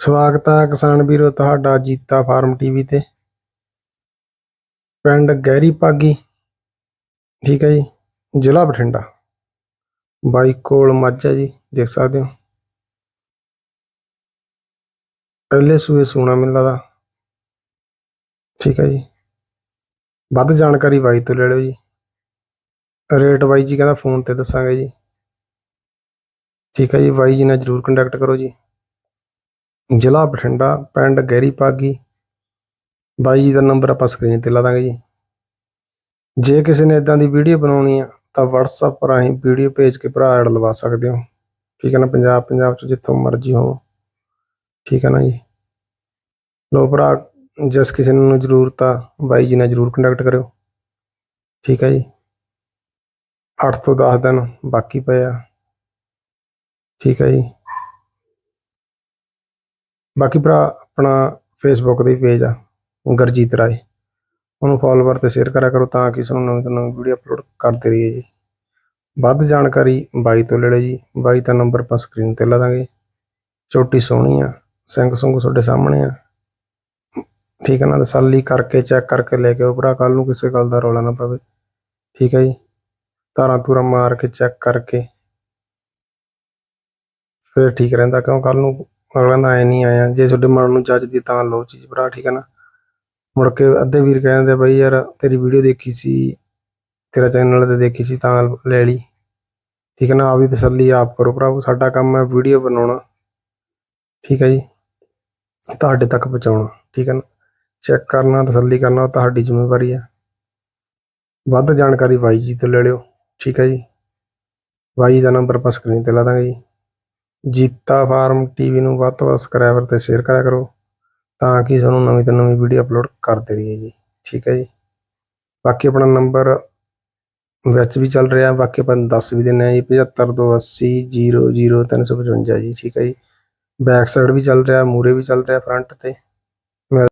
ਸਵਾਗਤ ਹੈ ਕਿਸਾਨ ਵੀਰੋ, ਤੁਹਾਡਾ ਜੀਤਾ ਫਾਰਮ ਟੀਵੀ ਤੇ। ਪਿੰਡ ਗਹਿਰੀ ਪਾਗੀ ਠੀਕ ਹੈ ਜੀ, ਜ਼ਿਲ੍ਹਾ ਬਠਿੰਡਾ। ਬਾਈ ਕੋਲ ਮੱਝ ਹੈ ਜੀ, ਦੇਖ ਸਕਦੇ ਹੋ। ਪਹਿਲੇ ਸੂਏ ਸੂਣਾ ਮੈਨੂੰ ਲੱਗਦਾ ਠੀਕ ਹੈ ਜੀ। ਵੱਧ ਜਾਣਕਾਰੀ ਬਾਈ ਤੋਂ ਲੈ ਲਿਓ ਜੀ। ਰੇਟ ਬਾਈ ਜੀ ਕਹਿੰਦਾ ਫੋਨ ਤੇ ਦੱਸਾਂਗੇ ਜੀ। ਠੀਕ ਹੈ ਜੀ, ਬਾਈ ਜੀ ਨਾਲ ਜਰੂਰ ਕੰਟੈਕਟ ਕਰੋ ਜੀ। ਜ਼ਿਲ੍ਹਾ ਬਠਿੰਡਾ, ਪਿੰਡ ਗਹਿਰੀ ਪਾਗੀ ਬਾਈ ਜੀ ਦਾ ਨੰਬਰ ਆਪਾਂ ਸਕਰੀਨ ਤੇ ਲਾ ਦਾਂਗੇ ਜੀ। ਜੇ ਕਿਸੇ ਨੇ ਇਦਾਂ ਦੀ ਵੀਡੀਓ ਬਣਾਉਣੀ ਆ, ਤਾਂ WhatsApp ਰਾਹੀਂ ਵੀਡੀਓ ਭੇਜ ਕੇ ਭਰਾ ਐਡ ਲਵਾ ਸਕਦੇ ਹੋ। ਠੀਕ ਹੈ ਨਾ, ਪੰਜਾਬ ਪੰਜਾਬ ਚ ਜਿੱਥੋਂ ਮਰਜ਼ੀ ਹੋ। ਠੀਕ ਹੈ ਨਾ ਜੀ। ਲੋ ਭਰਾ, ਜਿਸ ਕਿਸੇ ਨੂੰ ਜ਼ਰੂਰਤ ਆ, ਬਾਈ ਜੀ ਨਾਲ ਜਰੂਰ ਕੰਟੈਕਟ ਕਰਿਓ। ਠੀਕ ਹੈ ਜੀ। 8 ਤੋਂ 10 ਦਿਨ ਬਾਕੀ ਪਿਆ ਠੀਕ ਹੈ ਜੀ। ਬਾਕੀ ਭਰਾ ਆਪਣਾ ਫੇਸਬੁੱਕ ਦੇ ਪੇਜ ਆ, ਗਰਜੀਤ ਰਾਏ। ਉਹਨੂੰ ਫੋਲੋਵਰ ਤੇ ਸ਼ੇਅਰ ਕਰਿਆ ਕਰੋ ਤਾਂ ਕਿ ਸਾਨੂੰ ਨਵੀਂ ਤੋਂ ਨਵੀਂ ਵੀਡੀਓ ਅਪਲੋਡ ਕਰਦੇ ਰਹੀਏ ਜੀ। ਵੱਧ ਜਾਣਕਾਰੀ ਬਾਈ ਤੋਂ ਲੈ ਲਓ ਜੀ। ਬਾਈ ਦਾ ਨੰਬਰ ਆਪਾਂ ਸਕਰੀਨ ਤੇ ਲਾ ਦਾਂਗੇ। ਚੋਟੀ ਸੋਹਣੀ ਆ, ਸਿੰਘ ਸੁੰਗ ਤੁਹਾਡੇ ਸਾਹਮਣੇ ਆ। ਠੀਕ ਹੈ ਨਾ, ਤਸੱਲੀ ਕਰਕੇ ਚੈੱਕ ਕਰਕੇ ਲੈ ਕੇ ਆਓ ਭਰਾ ਕੱਲ ਨੂੰ ਕਿਸੇ ਗੱਲ ਦਾ ਰੌਲਾ ਨਾ ਪਵੇ। ਠੀਕ ਹੈ ਜੀ। ਤਾਰਾਂ ਤੂਰਾਂ ਮਾਰ ਕੇ ਚੈੱਕ ਕਰਕੇ। ਫਿਰ ਠੀਕ ਰਹਿੰਦਾ ਕਿਉਂ? ਕੱਲ ਨੂੰ ਅਗਲਾ ਨਾ ਐ ਨਹੀਂ ਆਇਆ, ਜੇ ਤੁਹਾਡੇ ਮਨ ਨੂੰ ਜੱਜਦੀ ਤਾਂ ਲਓ ਚੀਜ਼ ਭਰਾ, ਠੀਕ ਹੈ ਨਾ? ਮੁੜ ਕੇ ਅੱਧੇ ਵੀਰ ਕਹਿੰਦੇ ਬਾਈ ਯਾਰ ਤੇਰੀ ਵੀਡੀਓ ਦੇਖੀ ਸੀ, ਤੇਰਾ ਚੈਨਲ ਤੇ ਦੇਖੀ ਸੀ ਤਾਂ ਲੈ ਲਈ। ਠੀਕ ਹੈ ਨਾ ਆਪਦੀ ਤਸੱਲੀ ਆਪ ਕਰੋ ਭਰਾਵੋ ਸਾਡਾ ਕੰਮ ਹੈ ਵੀਡੀਓ ਬਣਾਉਣਾ। ਠੀਕ ਹੈ ਜੀ, ਤੁਹਾਡੇ ਤੱਕ ਪਹੁੰਚਾਉਣਾ, ਠੀਕ ਹੈ ਨਾ? ਚੈੱਕ ਕਰਨਾ, ਤਸੱਲੀ ਕਰਨਾ, ਉਹ ਤੁਹਾਡੀ ਜ਼ਿੰਮੇਵਾਰੀ ਹੈ। ਵੱਧ ਜਾਣਕਾਰੀ ਬਾਈ ਜੀ ਤੋਂ ਲੈ ਲਿਓ, ਠੀਕ ਹੈ ਜੀ। ਬਾਈ ਜੀ ਦਾ ਨੰਬਰ ਆਪਾਂ ਸਕਰੀਨ ਤੇ ਲਾ ਦਾਂਗੇ ਜੀ। ਜੀਤਾ ਫਾਰਮ ਟੀਵੀ ਨੂੰ ਵੱਧ ਤੋਂ ਵੱਧ ਸਬਸਕ੍ਰਾਈਬਰ ਤੇ ਸ਼ੇਅਰ ਕਰਿਆ ਕਰੋ, ਤਾਂ ਕਿ ਸਾਨੂੰ ਨਵੀਂ ਤੋਂ ਨਵੀਂ ਵੀਡੀਓ ਅਪਲੋਡ ਕਰਦੇ ਰਹੀਏ ਜੀ। ਠੀਕ ਹੈ ਜੀ? ਬਾਕੀ ਆਪਣਾ ਨੰਬਰ ਵਿੱਚ ਵੀ ਚੱਲ ਰਿਹਾ, ਬਾਕੀ ਆਪਾਂ ਦੱਸ ਵੀ ਦਿੰਦੇ ਆ ਜੀ 7528 00355 ਜੀ, ਠੀਕ ਹੈ ਜੀ? ਬੈਕ ਸਾਈਡ ਵੀ ਚੱਲ ਰਿਹਾ ਮੂਰੇ ਵੀ ਚੱਲ ਰਿਹਾ ਫਰੰਟ ਤੇ।